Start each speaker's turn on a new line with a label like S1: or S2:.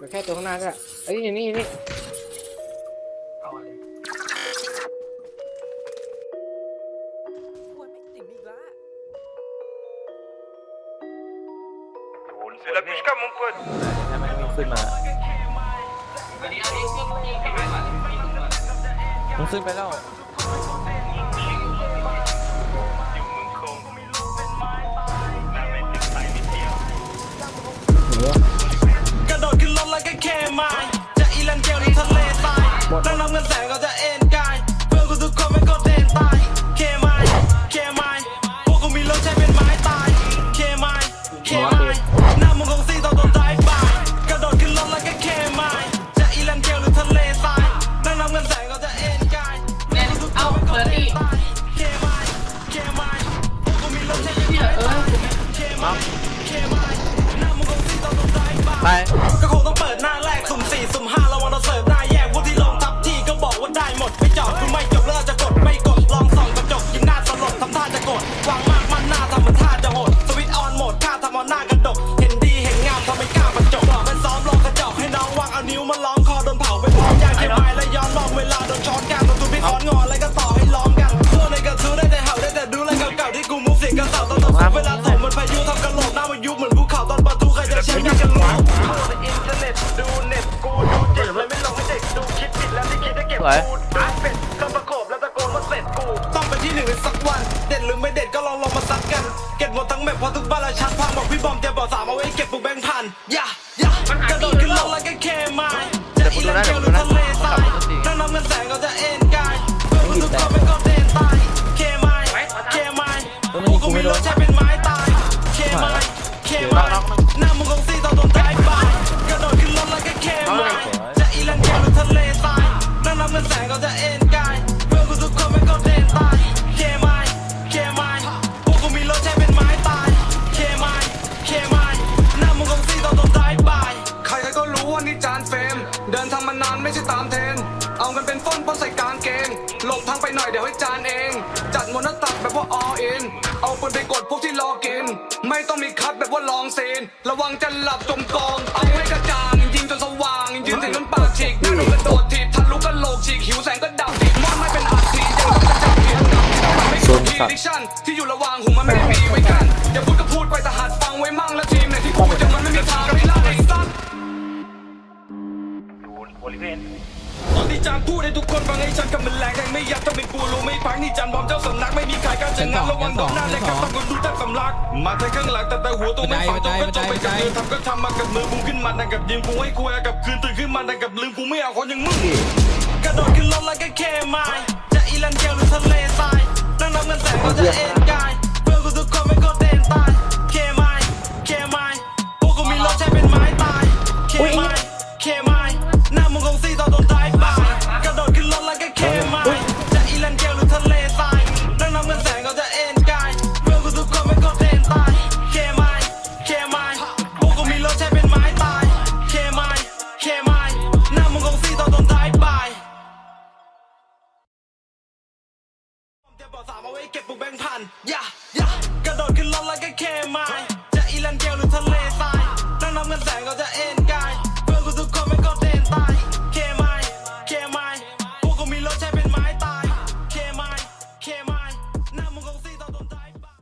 S1: เหลือแค่ตัวข้างหน้าก็ได้เอ้ยอยู่นี่อยู่นี่
S2: เอาอะไร
S3: ควรไม่ติ่มอีกละ
S4: C'est la pushka, mon pote.
S5: ทำไมไม่ขึ้นมามันขึ้นไปแล้ว
S6: กระ มายจะอีลันเจลหรือทะเลทรายนั่งน้ำเงินแสงก็จะเอ็นก คิดจะเก็บกูดูเป็ดก็ประกบแล้วตะโกนว่าเสร็จกู ต้องเป็นที่หนึ่งในสักวัน เด็ดหรือไม่เด็ดก็ลองลองมาซัดกัน เก็บหมดทั้งแมปเพราะทุกบ้านเราชัดพังบอกพี่บอมเตรียมบอกสามเอาไว้เก็บปุกแบงค์พันย่าย่ากระโดดขึ้นรถแล้วก็เคมายจะอีลันเกลหรือทะเลทรายนั่งน้ำเงินแสงก็จะเอ็นกายเพื่อนกูทุกคนไม่ก็เดนตายเคมายเคมายพวกกูมีรถใช้เป็นไม้ตายเคมายเคมายหน้ามึงคงซีตอน ก็จะเอ็นกายเพื่อนกูทุกคนไม่ก็เดนตายเคมายเคมายพวกกูมีรถใช้เป็นไม้ตายเคมายเคมายหน้ามึงคงซีตอนโดนตายบ่ายใครๆก็รู้ว่านี่จานเฟรมเดินทางมานานไม่ใช่ตามเทรนเอากันเป็นฟ้นป้นใส่กางเกงหลบทางไปหน่อยเดี๋ยวให้จานเอง จัดมนต์ตัดแบบว่า all in เอาปืนไปกดพวกที่รอกิน ไม่ต้องมีคัดแบบว่าลองเซนระวังจะหลับจมกอง เอาให้กระจ่างยิงจนสว่างยืนถึงจนปากฉีกหน้าหนูกระโดดถีบทะลุกระโหลกฉ ไม่ถูกทีดิชั่นที่อยู่ระหว่างหูมันไม่ได้มีไว้กันอย่าพูดก็พูดไปแต่หัดฟังไว้มั่งและทีมไหนที่พูดจะมันไม่มีทางไม่ล่าไอ้สัตว์
S4: บริเวณ
S6: ตอนที่จานพูดให้ทุกคนฟังให้ฉันกำมันแรงแทงไม่ยักถ้าเป็นกูรู้ไม่พังนี่จันบอมเจ้าสำนักไม่มีขายการชนะระวังโดนหน้าและกับต้องคนดูแทบสำลัก มาแทงข้างหลังแต่แต่หัวตัวไม่ฟังตัวก็จบไปกับเดินทำก็ทำมากับมือบุ้งขึ้นมาดังกับยิงกูให้คุยกับคืนตื่นขึ้นมาดังกับลืมกูไม่เอาคนอย่างมึงกระโดดขึ้นรถแล้วก็เคมายจะอีลันเกลหรือทะเลทรายนั่งน้ำ เงินแสงก็จะเอ็นกาย บุกแบงค์พัน ยะ